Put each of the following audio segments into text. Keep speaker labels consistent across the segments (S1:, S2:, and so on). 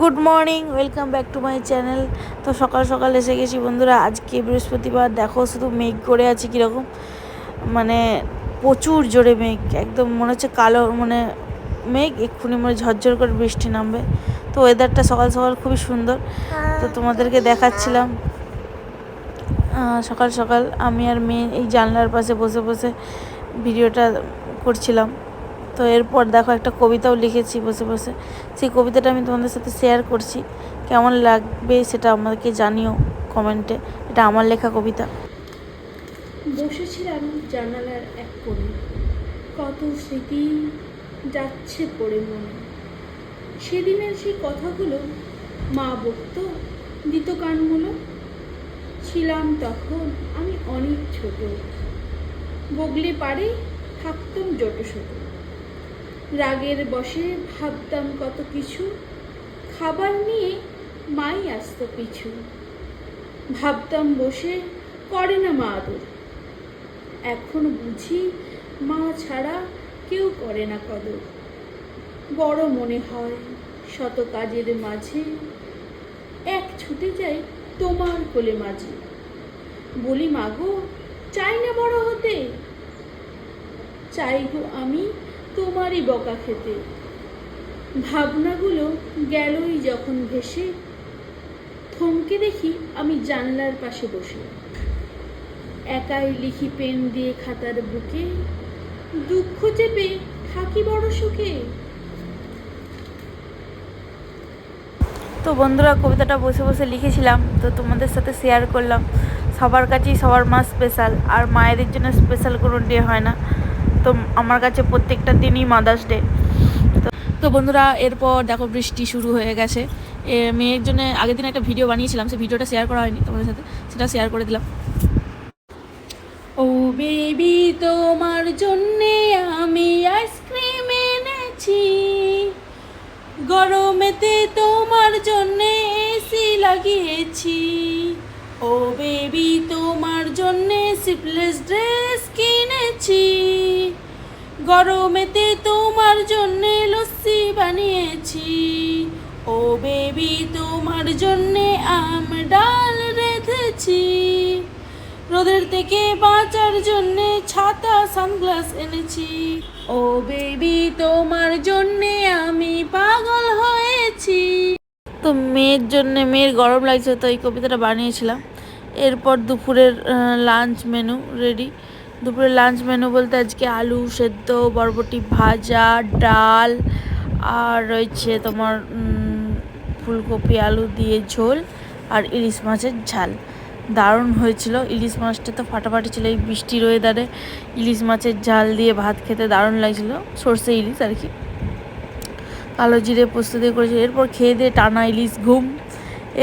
S1: Good morning, welcome back to my channel. তো সকাল সকাল এসে গেছি বন্ধুরা, আজকে বৃহস্পতিবার। দেখো, শুধু মেঘ করে আছে কীরকম। মানে প্রচুর জোরে মেঘ, একদম মনে হচ্ছে কালো মানে মেঘ, এক্ষুনি মনে ঝরঝর করে বৃষ্টি নামবে। তো ওয়েদারটা সকাল সকাল খুবই সুন্দর। তো তোমাদেরকে দেখাচ্ছিলাম সকাল সকাল আমি আর মেয়ে এই জানলার পাশে বসে বসে ভিডিওটা করছিলাম। তো এরপর দেখো একটা কবিতাও লিখেছি বসে বসে। সেই কবিতাটা আমি তোমাদের সাথে শেয়ার করছি। কেমন লাগবে সেটা আমাকে জানিও কমেন্টে এটা আমার লেখা কবিতা।
S2: বসেছিলাম জানালার এক কোণে। কত স্মৃতি যাচ্ছে পড়ে মনে। সেদিনের সেই কথাগুলো মা বকতো দিত কানগুলো। ছিলাম তখন আমি অনেক ছোট। বগলে পারে থাকতাম জোটো সোটো রাগের বসে ভাবতাম কত কিছু। খাবার নিয়ে মাই আসতো পিছু। ভাবতাম বসে করে না মা আদর। এখন বুঝি মা ছাড়া কেউ করে না কদর। বড় মনে হয় শত কাজের মাঝে এক ছুটে যাই তোমার কোলে মাঝে। বলি মাগো চাই না বড় হতে। চাই গো আমি তোমারই বকা খেতে। ভাবনাগুলো গেলই যখন ভেসে। থমকে দেখি আমি জানলার পাশে বসে। একাই লিখি পেন দিয়ে খাতার বুকে। দুঃখ চেপে থাকি বড় সুখে
S1: তো বন্ধুরা, কবিতাটা বসে বসে লিখেছিলাম, তো তোমাদের সাথে শেয়ার করলাম। সবার কাছেই সবার মা স্পেশাল আর মায়েদের জন্য স্পেশাল কোনো ডে হয় না। তো আমার কাছে প্রত্যেকটা দিনই মাদার্স ডে তো বন্ধুরা, এরপর দেখো বৃষ্টি শুরু হয়ে গেছে। মেয়ের জন্য আগের দিন একটা ভিডিও বানিয়েছিলাম, সেই ভিডিওটা শেয়ার করা হয়নি তোমাদের সাথে, সেটা শেয়ার করে দিলাম।
S2: ও বেবি তোমার জন্যে আমি আইসক্রিম এনেছি। গরমেতে তোমার জন্যে এসি লাগিয়েছি। ও বেবি তোমার জন্যে সিপলেস ড্রেস কিনেছি। গরমেতে তোমার জন্যে লস্যি বানিয়েছি। ও বেবি, তোমার জন্যে আম ডাল রেঁধেছি। রোদের থেকে বাঁচার জন্যে ছাতা, সানগ্লাস এনেছি। ও বেবি, তোমার জন্যে আমি পাগল হয়েছি।
S1: তো মেয়ের জন্যে, মেয়ের গরম লাগছে, তো এই কবিতাটা বানিয়েছিলাম। এরপর দুপুরের লাঞ্চ মেনু রেডি দুপুরের লাঞ্চ মেনু বলতে আজকে আলু সেদ্ধ, বরবটি ভাজা, ডাল, আর রয়েছে তোমার ফুলকপি, আলু দিয়ে ঝোল আর ইলিশ মাছের ঝাল। দারুণ হয়েছিল। ইলিশ মাছটা তো ফাটাফাটি ছিল এই বৃষ্টির ওয়েদারে ইলিশ মাছের ঝাল দিয়ে ভাত খেতে দারুণ লাগছিল। সর্ষে ইলিশ আর কি। কালো জিরে পোস্ত দিয়ে করেছি। এরপর খেয়ে দিয়ে টানা ইলিশ ঘুম।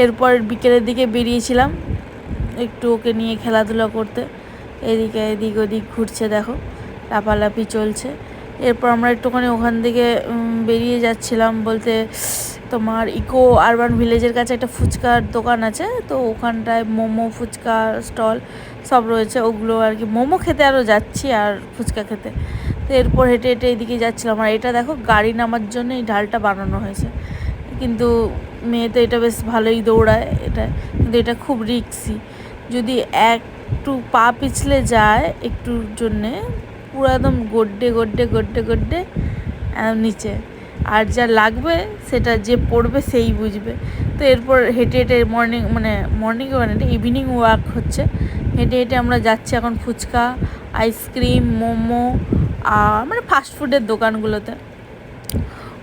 S1: এরপর বিকেলের দিকে বেরিয়েছিলাম। একটু ওকে নিয়ে খেলাধুলা করতে। এদিকে এদিক ওদিক ঘুরছে, দেখো, লাফালাফি চলছে। এরপর আমরা একটুখানি ওখান থেকে বেরিয়ে যাচ্ছিলাম বলতে তোমার ইকো আরবান ভিলেজের কাছে একটা ফুচকার দোকান আছে, তো ওখানটায় মোমো, ফুচকা স্টল সব রয়েছে, ওগুলো আর কি। মোমো খেতে আরও যাচ্ছি আর ফুচকা খেতে। তো এরপর হেঁটে হেঁটে এদিকে যাচ্ছিলাম। আর এটা দেখো, গাড়ি নামার জন্য এই ঢালটা বানানো হয়েছে। কিন্তু মেয়ে তো এটা বেশ ভালোই দৌড়ায়, এটা, কিন্তু এটা খুব রিক্সি। যদি একটু পা পিছলে যায় একটুর জন্যে, পুরো একদম গড্ডে গড্ডে গড্ডে গড্ডে নিচে। আর যা লাগবে সেটা যে পড়বে সেই বুঝবে। তো এরপর হেঁটে হেঁটে মর্নিং মানে মর্নিং মানে ইভিনিং ওয়াক হচ্ছে। হেঁটে হেঁটে আমরা যাচ্ছি এখন ফুচকা আইসক্রিম মোমো মানে ফাস্টফুডের দোকানগুলোতে।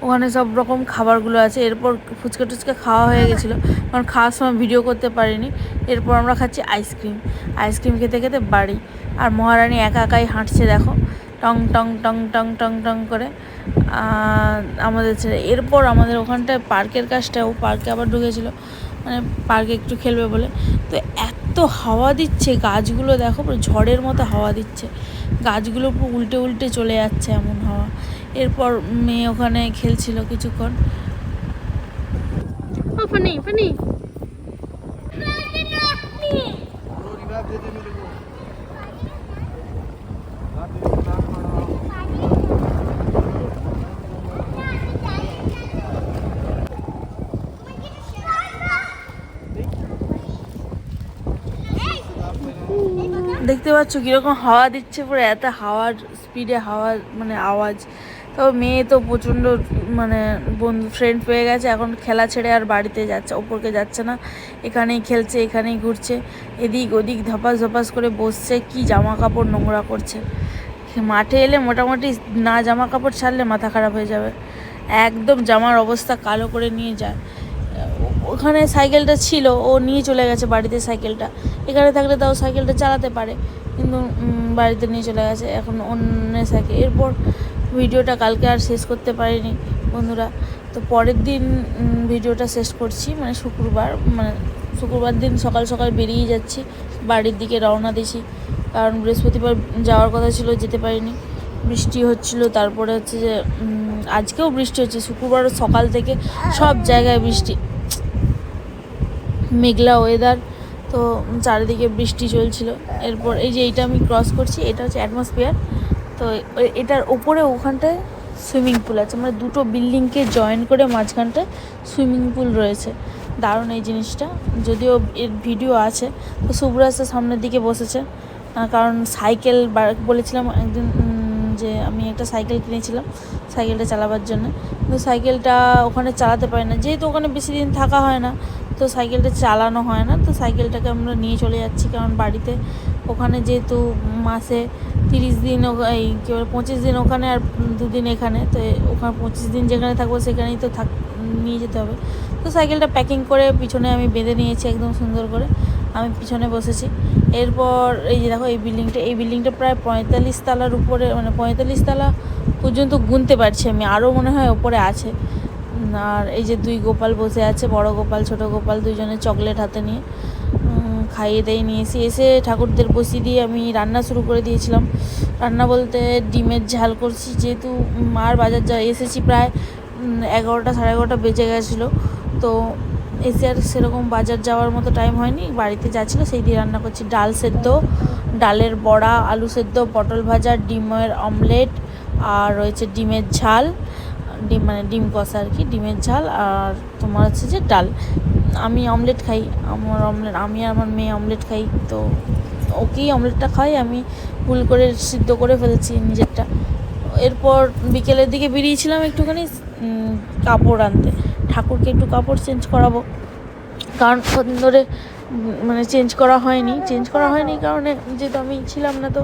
S1: ওখানে সব রকম খাবারগুলো আছে। এরপর ফুচকা টুচকা খাওয়া হয়ে গেছিল। কারণ খাওয়ার সময় ভিডিও করতে পারিনি। এরপর আমরা খাচ্ছি আইসক্রিম আইসক্রিম খেতে খেতে বাড়ি। আর মহারানী একা একাই হাঁটছে, দেখো। টং টং টং টং টং টং করে। আমাদের ছেড়ে এরপর আমাদের ওখানটায় পার্কের কাজটা ও পার্কে আবার ঢুকেছিলো। মানে পার্কে একটু খেলবে বলে। তো এত হাওয়া দিচ্ছে গাছগুলো, দেখো ঝড়ের মতো হাওয়া দিচ্ছে। গাছগুলো উল্টে উল্টে চলে যাচ্ছে এমন হাওয়া। এরপর মেয়ে ওখানে খেলছিল কিছুক্ষণ। দেখতে পাচ্ছ কীরকম হাওয়া দিচ্ছে পরে এত হাওয়ার স্পিডে হাওয়ার মানে আওয়াজ। তো মেয়ে তো প্রচণ্ড মানে বন্ধু ফ্রেন্ড পেয়ে গেছে, এখন খেলা ছেড়ে আর বাড়িতে যাচ্ছে, ওপরকে যাচ্ছে না। এখানেই খেলছে, এখানেই ঘুরছে, এদিক ওদিক ধপাস ধপাস করে বসছে, কি জামা কাপড় নোংরা করছে। মাঠে এলে মোটামুটি না জামা কাপড় ছাড়লে মাথা খারাপ হয়ে যাবে। একদম জামার অবস্থা কালো করে নিয়ে যায়। ওখানে সাইকেলটা ছিল, ও নিয়ে চলে গেছে বাড়িতে সাইকেলটা। এখানে থাকলে তাও সাইকেলটা চালাতে পারে, কিন্তু বাড়িতে নিয়ে চলে গেছে, এখন অন্য সাইকেল। এরপর ভিডিওটা কালকে আর শেষ করতে পারিনি, বন্ধুরা। তো পরের দিন ভিডিওটা শেষ করছি মানে শুক্রবার মানে শুক্রবার দিন সকাল সকাল বেরিয়ে যাচ্ছি, বাড়ির দিকে রওনা দিছি কারণ বৃহস্পতিবার যাওয়ার কথা ছিল, যেতে পারিনি। বৃষ্টি হচ্ছিল, তারপরে হচ্ছে যে আজকেও বৃষ্টি হচ্ছে, শুক্রবার সকাল থেকে সব জায়গায় বৃষ্টি। মেঘলা ওয়েদার তো চারিদিকে বৃষ্টি চলছিল। এরপর এই যে এইটা আমি ক্রস করছি, এটা হচ্ছে অ্যাটমসফিয়ার তো এটার ওপরে ওখানটায় সুইমিং পুল আছে। মানে দুটো বিল্ডিংকে জয়েন করে মাঝখানটায় সুইমিং পুল রয়েছে। দারুণ এই জিনিসটা। যদিও এর ভিডিও আছে, তো শুভ্রাসের সামনের দিকে বসেছে। কারণ সাইকেল বলেছিলাম একদিন যে আমি একটা সাইকেল কিনেছিলাম সাইকেলটা চালাবার জন্য। কিন্তু সাইকেলটা ওখানে চালাতে পারি না। যেহেতু ওখানে বেশি দিন থাকা হয় না, তো সাইকেলটা চালানো হয় না। তো সাইকেলটাকে আমরা নিয়ে চলে যাচ্ছি, কারণ বাড়িতে ওখানে যেহেতু মাসে তিরিশ দিন এই কী বলে, পঁচিশ দিন ওখানে আর দুদিন এখানে। তো ওখানে পঁচিশ দিন যেখানে থাকব সেখানেই তো থাক, নিয়ে যেতে হবে। তো সাইকেলটা প্যাকিং করে পিছনে আমি বেঁধে নিয়েছি একদম সুন্দর করে। আমি পিছনে বসেছি। এরপর এই যে দেখো, এই বিল্ডিংটা এই বিল্ডিংটা প্রায় পঁয়তাল্লিশ তালার উপরে মানে পঁয়তাল্লিশ তালা পর্যন্ত গুনতে পারছি আমি। আরও মনে হয় ওপরে আছে। আর এই যে দুই গোপাল বসে আছে, বড় গোপাল, ছোট গোপাল, দুজনে চকলেট হাতে নিয়ে। খাইয়ে দিয়ে নিয়ে এসে এসে ঠাকুরদের বসিয়ে দিয়ে আমি রান্না শুরু করে দিয়েছিলাম। রান্না বলতে ডিমের ঝাল করছি, যেহেতু মার বাজার যা এসেছি প্রায় এগারোটা সাড়ে এগারোটা বেজে গেছিল। তো এসে আর সেরকম বাজার যাওয়ার মতো টাইম হয়নি, বাড়িতে যা ছিল সেই দিয়ে রান্না করছি। ডাল সেদ্ধ, ডালের বড়া, আলু সেদ্ধ, পটল ভাজা, ডিমের অমলেট আর রয়েছে ডিমের ঝাল, ডিম মানে ডিম কষা আর কি, ডিমের ঝাল, আর তোমার হচ্ছে যে ডাল। আমি অমলেট খাই, আমার অমলেট আমি আর আমার মেয়ে অমলেট খাই, তো ওকেই অমলেটটা খাই আমি ভুল করে সিদ্ধ করে ফেলেছি নিজেরটা। এরপর বিকেলের দিকে বেরিয়েছিলাম একটুখানি কাপড় আনতে। ঠাকুরকে একটু কাপড় চেঞ্জ করাবো। কারণ ধরে মানে চেঞ্জ করা হয়নি, চেঞ্জ করা হয়নি কারণে যেহেতু আমি ছিলাম না, তো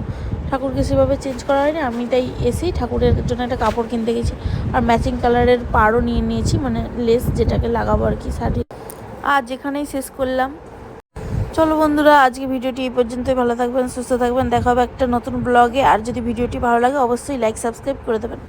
S1: ঠাকুরকে সেভাবে চেঞ্জ করা হয়নি। আমি তাই এসেই ঠাকুরের জন্য একটা কাপড় কিনতে গেছি। আর ম্যাচিং কালারের পাড়ও নিয়ে নিয়েছি মানে লেস যেটাকে লাগাবো আর কি, শাড়ি। আজ এখানেই শেষ করলাম। চলো বন্ধুরা আজকে ভিডিওটি এই পর্যন্তই। ভালো থাকবেন, সুস্থ থাকবেন। দেখা হবে একটা নতুন ব্লগে আর যদি ভিডিওটি ভালো লাগে, অবশ্যই লাইক সাবস্ক্রাইব করে দেবেন।